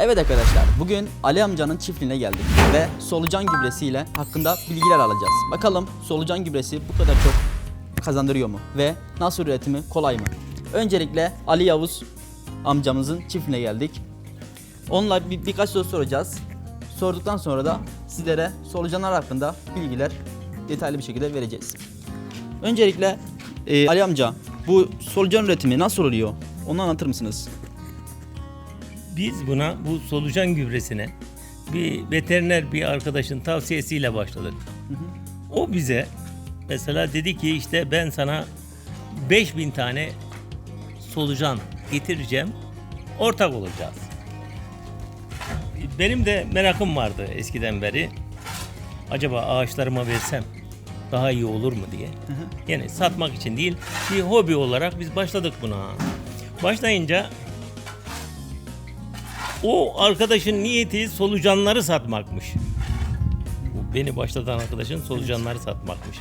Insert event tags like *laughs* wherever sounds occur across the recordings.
Evet arkadaşlar bugün Ali amcanın çiftliğine geldik ve solucan gübresiyle hakkında bilgiler alacağız. Bakalım solucan gübresi bu kadar çok kazandırıyor mu ve nasıl üretimi kolay mı? Öncelikle Ali Yavuz amcamızın çiftliğine geldik. Onunla bir, birkaç soru soracağız. Sorduktan sonra da sizlere solucanlar hakkında bilgiler detaylı bir şekilde vereceğiz. Öncelikle e, Ali amca bu solucan üretimi nasıl oluyor? Onu anlatır mısınız? Biz buna bu solucan gübresine bir veteriner bir arkadaşın tavsiyesiyle başladık. O bize mesela dedi ki işte ben sana 5000 tane solucan getireceğim. Ortak olacağız. Benim de merakım vardı eskiden beri. Acaba ağaçlarıma versem daha iyi olur mu diye. Yani satmak için değil, bir hobi olarak biz başladık buna. Başlayınca o arkadaşın niyeti solucanları satmakmış. Bu beni başlatan arkadaşın solucanları satmakmış.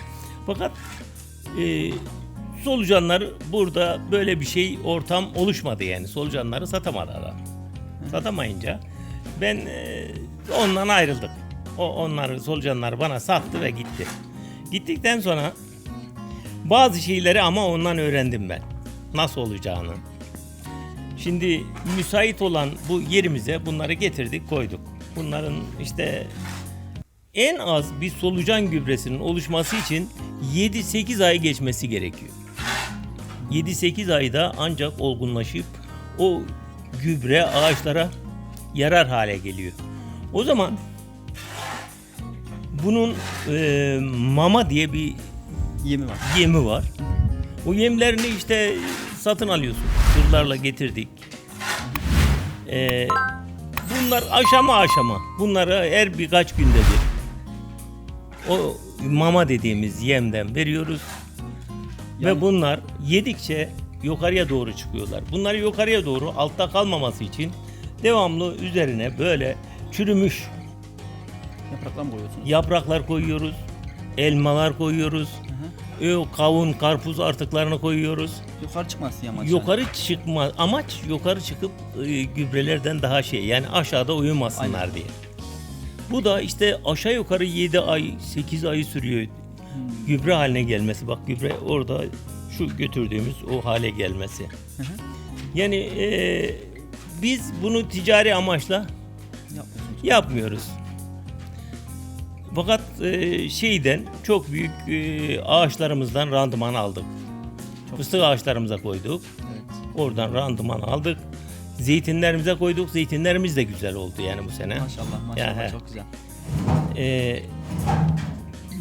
Fakat e, solucanlar burada böyle bir şey ortam oluşmadı yani. Solucanları satamadı adam. Satamayınca ben e, ondan ayrıldık. O onları solucanları bana sattı ve gitti. Gittikten sonra bazı şeyleri ama ondan öğrendim ben. Nasıl olacağını. Şimdi müsait olan bu yerimize bunları getirdik koyduk. Bunların işte en az bir solucan gübresinin oluşması için 7-8 ay geçmesi gerekiyor. 7-8 ayda ancak olgunlaşıp o gübre ağaçlara yarar hale geliyor. O zaman bunun e, mama diye bir Yemi var. yemi var. O yemlerini işte satın alıyorsun. Tırlarla getirdik. Ee, bunlar aşama aşama. Bunları her birkaç günde bir o mama dediğimiz yemden veriyoruz. Ve Yani- bunlar yedikçe yukarıya doğru çıkıyorlar. Bunları yukarıya doğru altta kalmaması için devamlı üzerine böyle çürümüş Yapraklar mı koyuyorsunuz? yapraklar koyuyoruz. Elmalar koyuyoruz. Ö, Kavun, karpuz artıklarını koyuyoruz. Yukarı çıkmasın yamaç. Yukarı çıkma amaç yukarı çıkıp e, gübrelerden daha şey yani aşağıda uyumasınlar Aynen. diye. Bu da işte aşağı yukarı 7 ay 8 ay sürüyor Hmm. gübre haline gelmesi. Bak gübre orada şu götürdüğümüz o hale gelmesi. Hı hı. Yani e, biz bunu ticari amaçla Yapmıyorsunuz. yapmıyoruz. Fakat e, şeyden çok büyük e, ağaçlarımızdan randıman aldık. Çok Fıstık ağaçlarımıza koyduk. Evet. Oradan randıman aldık. Zeytinlerimize koyduk. Zeytinlerimiz de güzel oldu yani bu sene. Maşallah maşallah Ya, çok güzel. Ee,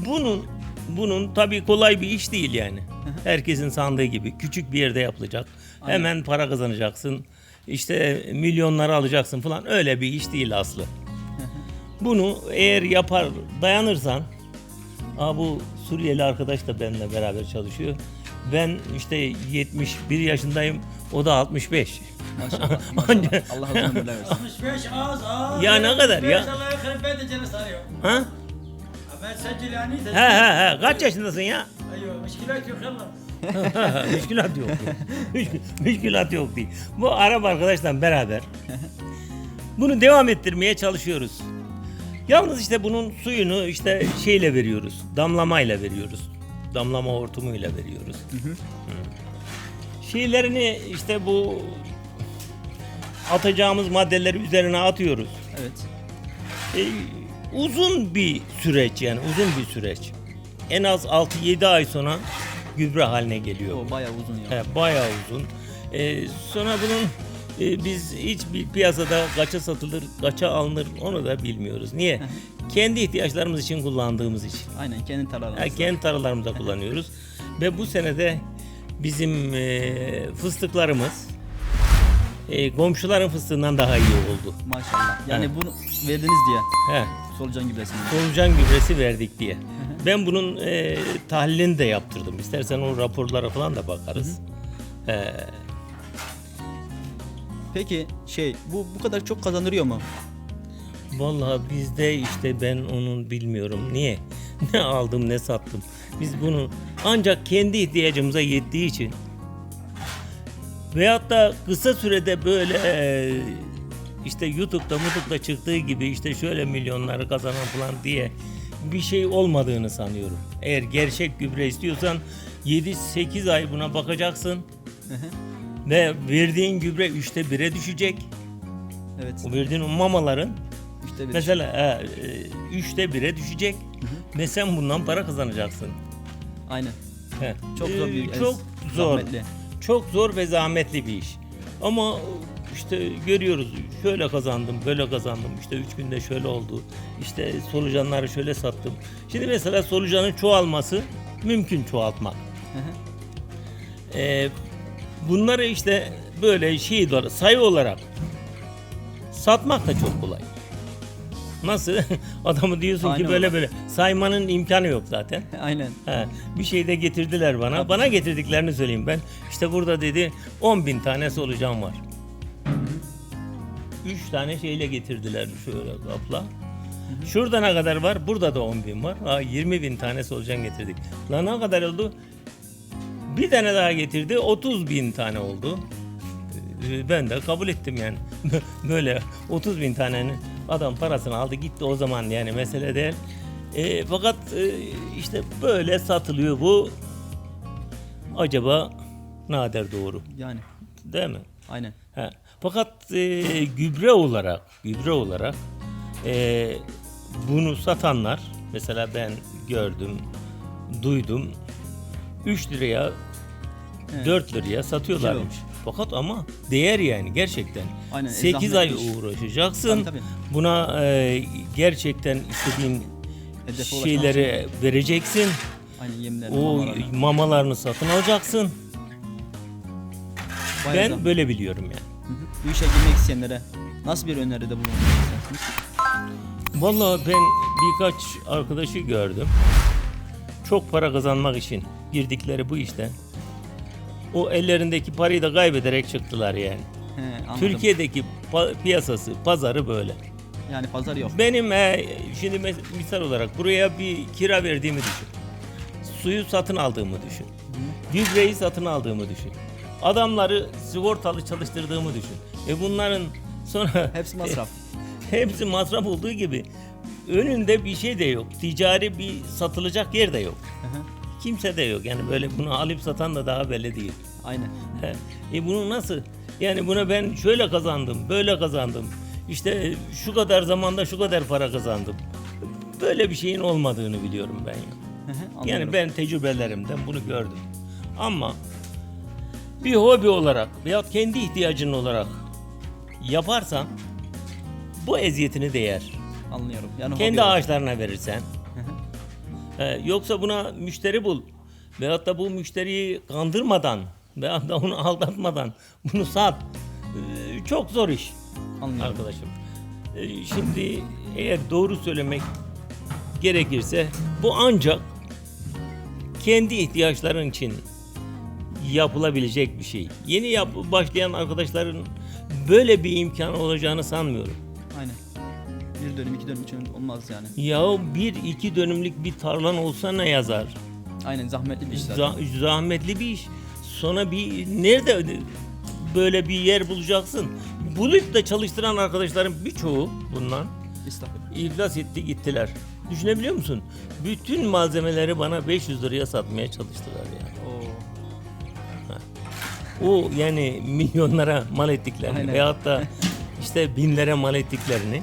bunun bunun tabii kolay bir iş değil yani. Herkesin sandığı gibi küçük bir yerde yapılacak. Aynen. Hemen para kazanacaksın. İşte milyonları alacaksın falan öyle bir iş değil aslı. Bunu eğer yapar dayanırsan Aa, bu Suriyeli arkadaş da benimle beraber çalışıyor. Ben işte 71 yaşındayım. O da 65. Maşallah *laughs* maşallah. Allah uzun ömürler versin. 65 az az. Ya ne kadar ya? Allah yakarım ben de canı sarıyor. Ha? Ben səcil yani. He he he. Kaç yaşındasın ya? Ayo, müşkilat yok yallah. *laughs* Müşkülat yok. Müşkülat yok değil. Bu Arap arkadaşla beraber *laughs* bunu devam ettirmeye çalışıyoruz. Yalnız işte bunun suyunu işte şeyle veriyoruz. Damlamayla veriyoruz. Damlama hortumuyla veriyoruz. Hı. Şeylerini işte bu atacağımız maddeleri üzerine atıyoruz. Evet. E, uzun bir süreç yani uzun bir süreç. En az 6-7 ay sonra gübre haline geliyor. O bayağı uzun ya. He, bayağı uzun. Ee, sonra bunun e, biz hiç bir piyasada kaça satılır, kaça alınır onu da bilmiyoruz. Niye? kendi ihtiyaçlarımız için kullandığımız için. Aynen kendi tarlalarınızda. Ha, kendi tarlalarımızda kullanıyoruz. Ve bu senede bizim e, fıstıklarımız e, komşuların fıstığından daha iyi oldu. Maşallah. Yani bunu verdiniz diye He, solucan gübresini. solucan gübresi verdik diye. Ben bunun e, tahlilini de yaptırdım. İstersen o raporlara falan da bakarız. He, Peki şey bu bu kadar çok kazandırıyor mu? Vallahi bizde işte ben onun bilmiyorum. Niye? *laughs* Ne aldım ne sattım. Biz bunu ancak kendi ihtiyacımıza yettiği için veyahut da kısa sürede böyle e, işte YouTube'da mutlaka çıktığı gibi işte şöyle milyonları kazanan falan diye bir şey olmadığını sanıyorum. Eğer gerçek gübre istiyorsan 7-8 ay buna bakacaksın ve verdiğin gübre üçte 1'e düşecek. Evet. O verdiğin o mamaların İşte bir mesela e, e, üçte 1'e düşecek ve sen bundan para kazanacaksın. Aynen. He. Çok zor bir Ee, çok ez- zor. zahmetli. Çok zor ve zahmetli bir iş. Ama işte görüyoruz şöyle kazandım, böyle kazandım. İşte üç günde şöyle oldu. İşte solucanları şöyle sattım. Şimdi mesela solucanın çoğalması mümkün çoğaltmak. Hı hı. Ee, bunları işte böyle şey olarak, sayı olarak satmak da çok kolay. Nasıl? *laughs* Adamı diyorsun Aynen ki böyle öyle. böyle saymanın imkanı yok zaten. *laughs* Aynen. He, bir şey de getirdiler bana. Bana getirdiklerini söyleyeyim ben. İşte burada dedi 10 bin tane solucan var. 3 tane şeyle getirdiler şöyle kapla. Şurada ne kadar var? Burada da 10 bin var. Ha, 20 bin tane solucan getirdik. Lan ne kadar oldu? Bir tane daha getirdi. 30 bin tane oldu. Ee, Ben de kabul ettim yani. *laughs* Böyle 30 bin tanenin adam parasını aldı gitti o zaman yani mesele değil. Ee, fakat e, işte böyle satılıyor bu. Acaba nadir doğru Yani. değil mi? Aynen. He. Fakat e, gübre olarak gübre olarak e, bunu satanlar mesela ben gördüm, duydum 3 liraya Evet. 4 liraya satıyorlarmış. Fakat ama değer yani gerçekten. Aynen, e, 8 ay zahmetli iş. uğraşacaksın. Tabii, tabii. Buna e, gerçekten istediğin Hedefe şeyleri vereceksin. Aynen yemler. O mamalarına. mamalarını satın alacaksın. Bayağı Ben zahmet. böyle biliyorum yani. Hı hı. Bu işe girmek isteyenlere nasıl bir öneride bulunmak istersiniz? Vallahi ben birkaç arkadaşı gördüm. Çok para kazanmak için girdikleri bu işte. O ellerindeki parayı da kaybederek çıktılar yani. He, anladım. Türkiye'deki pa- piyasası, pazarı böyle. Yani pazar yok. Benim e, şimdi mes- misal olarak buraya bir kira verdiğimi düşün. Suyu satın aldığımı düşün. Gübreyi satın aldığımı düşün. Adamları sigortalı çalıştırdığımı düşün. E bunların sonra Hepsi masraf. *laughs* hepsi masraf olduğu gibi önünde bir şey de yok. Ticari bir satılacak yer de yok. Hı hı. Kimse de yok. Yani böyle bunu alıp satan da daha belli değil. Aynen. E bunu nasıl? Yani buna ben şöyle kazandım, böyle kazandım. İşte şu kadar zamanda şu kadar para kazandım. Böyle bir şeyin olmadığını biliyorum ben. Yani ben tecrübelerimden bunu gördüm. Ama bir hobi olarak veyahut kendi ihtiyacın olarak yaparsan bu eziyetini değer. Anlıyorum. Yani Kendi hobi olarak. ağaçlarına verirsen. Ee, yoksa buna müşteri bul. Veyahut da bu müşteriyi kandırmadan veyahut da onu aldatmadan bunu sat. Ee, çok zor iş Anlıyorum. arkadaşım. Ee, şimdi eğer doğru söylemek gerekirse bu ancak kendi ihtiyaçların için yapılabilecek bir şey. Yeni yap başlayan arkadaşların böyle bir imkanı olacağını sanmıyorum. Bir dönüm iki dönüm için olmaz yani. Ya bir iki dönümlük bir tarlan olsa ne yazar? Aynen zahmetli bir iş zaten. Za- zahmetli bir iş. Sonra bir nerede böyle bir yer bulacaksın? Bulup da çalıştıran arkadaşların birçoğu bundan İstafet. iflas etti gittiler. Düşünebiliyor musun? Bütün malzemeleri bana 500 liraya satmaya çalıştılar yani. O yani milyonlara mal ettiklerini Aynen. veyahut da işte binlere mal ettiklerini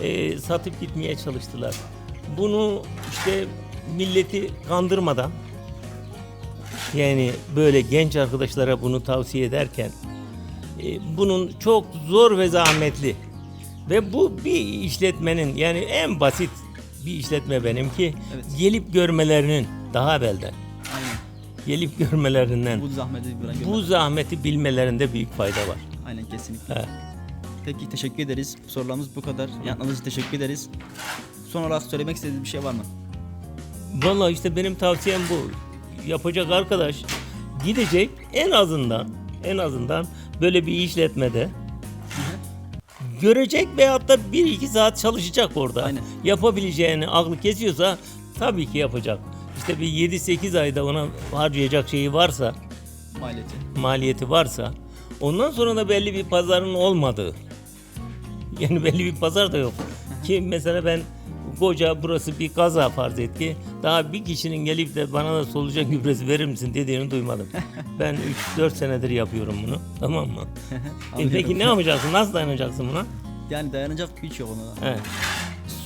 e, satıp gitmeye çalıştılar. Bunu işte milleti kandırmadan yani böyle genç arkadaşlara bunu tavsiye ederken e, bunun çok zor ve zahmetli ve bu bir işletmenin yani en basit bir işletme benimki Evet. gelip görmelerinin daha evvelden Aynen. gelip görmelerinden Bu zahmeti bu zahmeti bilmelerinde büyük fayda var. Aynen kesinlikle. He. Peki teşekkür ederiz. Sorularımız bu kadar. Yanıtlarınız için teşekkür ederiz. Son olarak söylemek istediğiniz bir şey var mı? Vallahi işte benim tavsiyem bu. Yapacak arkadaş gidecek en azından en azından böyle bir işletmede görecek veyahut da 1-2 saat çalışacak orada. Aynen. Yapabileceğini aklı kesiyorsa tabii ki yapacak. İşte bir 7-8 ayda ona harcayacak şeyi varsa, Maliyeti. maliyeti varsa ondan sonra da belli bir pazarın olmadığı *laughs* Yani belli bir pazar da yok. Ki mesela ben koca burası bir kaza farz et ki daha bir kişinin gelip de bana da solucan gübresi verir misin dediğini duymadım. *laughs* ben 3-4 senedir yapıyorum bunu. Tamam mı? *laughs* E peki ne yapacaksın? Nasıl dayanacaksın buna? Yani dayanacak güç yok ona. Evet.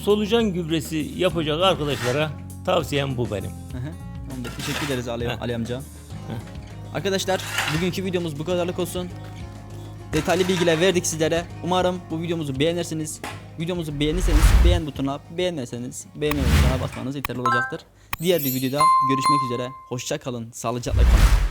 Solucan gübresi yapacak arkadaşlara tavsiyem bu benim. Tamamdır. Teşekkür ederiz Ali. Ali amca. Arkadaşlar bugünkü videomuz bu kadarlık olsun. Detaylı bilgiler verdik sizlere. Umarım bu videomuzu beğenirsiniz. Videomuzu beğenirseniz beğen butonuna, beğenmezseniz beğenme butonuna basmanız yeterli olacaktır. Diğer bir videoda görüşmek üzere. Hoşça kalın, sağlıcakla kalın.